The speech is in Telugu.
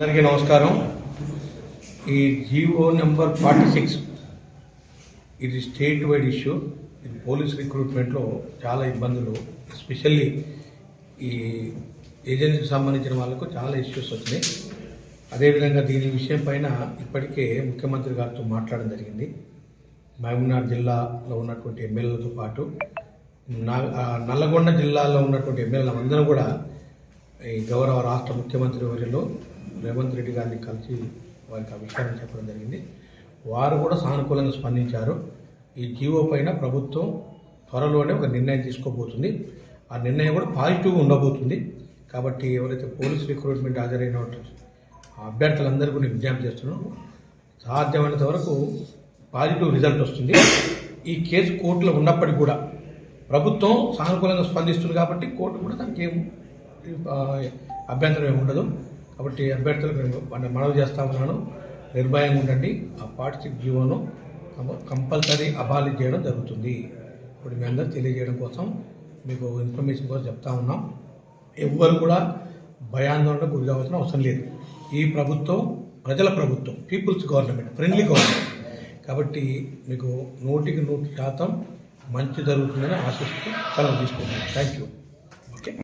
అందరికీ నమస్కారం. ఈ జీవో నెంబర్ ఫార్టీ సిక్స్ ఇది స్టేట్ వైడ్ ఇష్యూ. ఇది పోలీస్ రిక్రూట్మెంట్లో చాలా ఇబ్బందులు. ఎస్పెషల్లీ ఈ ఏజెన్సీకి సంబంధించిన వాళ్ళకు చాలా ఇష్యూస్ వచ్చినాయి. అదేవిధంగా దీని విషయం పైన ఇప్పటికే ముఖ్యమంత్రి గారితో మాట్లాడడం జరిగింది. మహబూబ్నగర్ జిల్లాలో ఉన్నటువంటి ఎమ్మెల్యేలతో పాటు నా- నల్లగొండ జిల్లాలో ఉన్నటువంటి ఎమ్మెల్యేలు అందరూ కూడా ఈ గౌరవ రాష్ట్ర ముఖ్యమంత్రి వర్యులు రేవంత్ రెడ్డి గారిని కలిసి వారికి ఆ విషయాన్ని చెప్పడం జరిగింది. వారు కూడా సానుకూలంగా స్పందించారు. ఈ జీవో పైన ప్రభుత్వం త్వరలోనే ఒక నిర్ణయం తీసుకోబోతుంది. ఆ నిర్ణయం కూడా పాజిటివ్గా ఉండబోతుంది. కాబట్టి ఎవరైతే పోలీస్ రిక్రూట్మెంట్ హాజరైన అభ్యర్థులందరూ కూడా విజ్ఞప్తి చేస్తున్నాను. సాధ్యమైనంత వరకు పాజిటివ్ రిజల్ట్ వస్తుంది. ఈ కేసు కోర్టులో ఉన్నప్పటికీ కూడా ప్రభుత్వం సానుకూలంగా స్పందిస్తుంది కాబట్టి కోర్టు కూడా దానికి ఏం అభ్యంతరం ఏమి ఉండదు. కాబట్టి అభ్యర్థులకు నేను మనవి చేస్తా ఉన్నాను. నిర్భయంగా ఉండండి. ఆ పార్టీ జీవోను కంపల్సరీ అబాలి చేయడం జరుగుతుంది. ఇప్పుడు మీ అందరూ తెలియజేయడం కోసం మీకు ఇన్ఫర్మేషన్ కోసం చెప్తా ఉన్నాం. ఎవ్వరు కూడా భయాందోళనకు గురి కావాల్సిన అవసరం లేదు. ఈ ప్రభుత్వం ప్రజల ప్రభుత్వం పీపుల్స్ గవర్నమెంట్ ఫ్రెండ్లీ గవర్నమెంట్. కాబట్టి మీకు నూటికి నూటి శాతం మంచి జరుగుతుందని ఆశిస్తూ సెలవు తీసుకుంటున్నాను. Thank you. ఓకే.